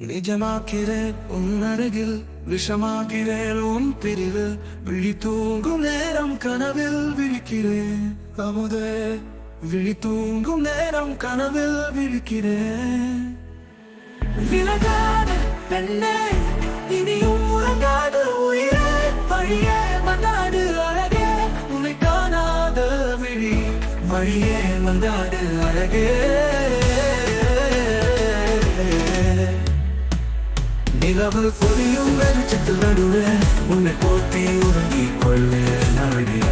நிஜமாக்கிற உன் அருகில் விஷமாக்கிறேன் உன் பிரிவு விழி தூங்கும் நேரம் கனவில் விழிக்கிறேன். அமுதே விழி தூங்கும் நேரம் கனவில் விழிக்கிறேன். விலகாத பெண்ணே இனியும் உறங்காத உயிரே. வழியே வந்தாடு அழகே உன்னை காணாத விழி. வழியே வந்தாடு அழகே. நிலவு பொழியும் வெளிச்சத்தில் நடுவே உன்னை போட்டி உறங்கி கொள்ளு நழுவே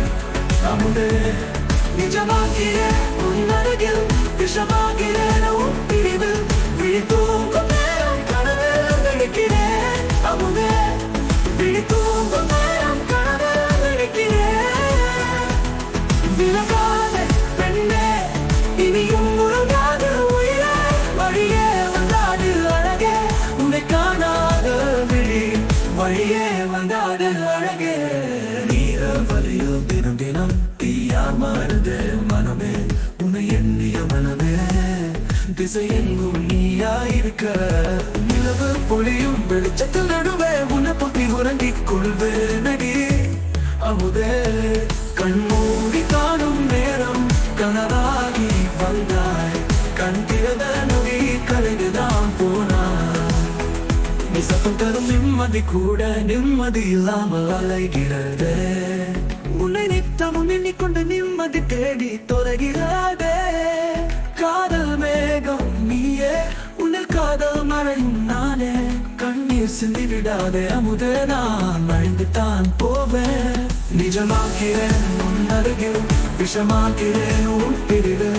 அமுதே நிஜமாகிற உன் அருகில் விஷமாகிற அழகே நீர வழியில் தினம் தினம் தீயா மாறுது மனமே உன்னை எண்ணிய மனமே திசை எங்கும் நீயாயிருக்க. நிலவு பொழியும் வெளிச்சத்தில் நடு நீ சத்தம் தரும் நிம்மதி கூட நிம்மதி இல்லாமல் அலைகிறது. உன்னை நித்தமும் எண்ணிக்கொண்டு நிம்மதி தேடி தொலைகிறதே. காதல் மேகம் நீயே உன்னில் காதல் மறையும் நானே. கண்ணீர் சிந்தி விடாதே அமுதே நான் அழிந்து போவேன். நிஜமாக்கிறேன் உன் அருகில் விஷமாக்கிறேன் உன் பிரிவு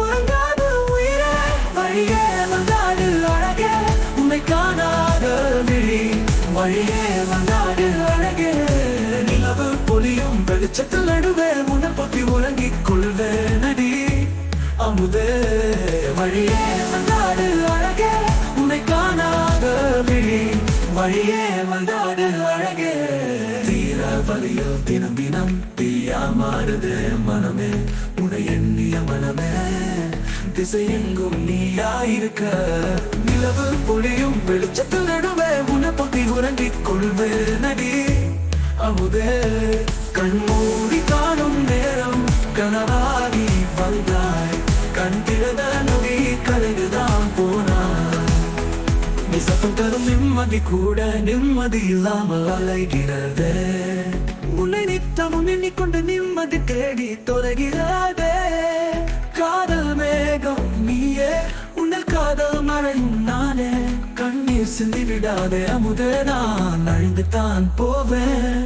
உறங்காத உயிரே வழியே வந்தாடு அழகே. உன்னை காணாத விழி வழியே வந்தாடு அழகே. நிலவு பொலியும் வெளிச்சத்தில் நடுவே உன்னை பத்தி உறங்கிக் கொள்வே நடி அமுதே வழியே வந்தாடு அழகே. உன்னை காணாத விழி வழியே வந்தாடு அழகே. தீர வழியில் தினம் தினம் தீயா மாறுது மனமே. உன எண்ணிய மனமே. திசையெங்கும் நீயாயிருக்க. நிலவு பொழியும் வெளிச்சத்தில் நடுவே உனப்பத்தி உறங்கிக் கொள்வே நடி. அமுதே கண்மூடி காணும் நேரம். கனவாகி வந்தாய். கண் திறந்த நொடி கலைந்துதான் போனாய். நீ சத்தம் தரும் நிம்மதி கூட நிம்மதி இல்லாமல் அலைகிறதே. உன்னை நித்தமும் எண்ணிக்கொண்டு நிம்மதி தேடி தொலைகிறதே. காதல் மே நீயே உன்னில் காதல் மழையும் நானே. கண்ணீர் சிந்தி விடாதே அமுதே நான் அழிந்து தான் போவேன்.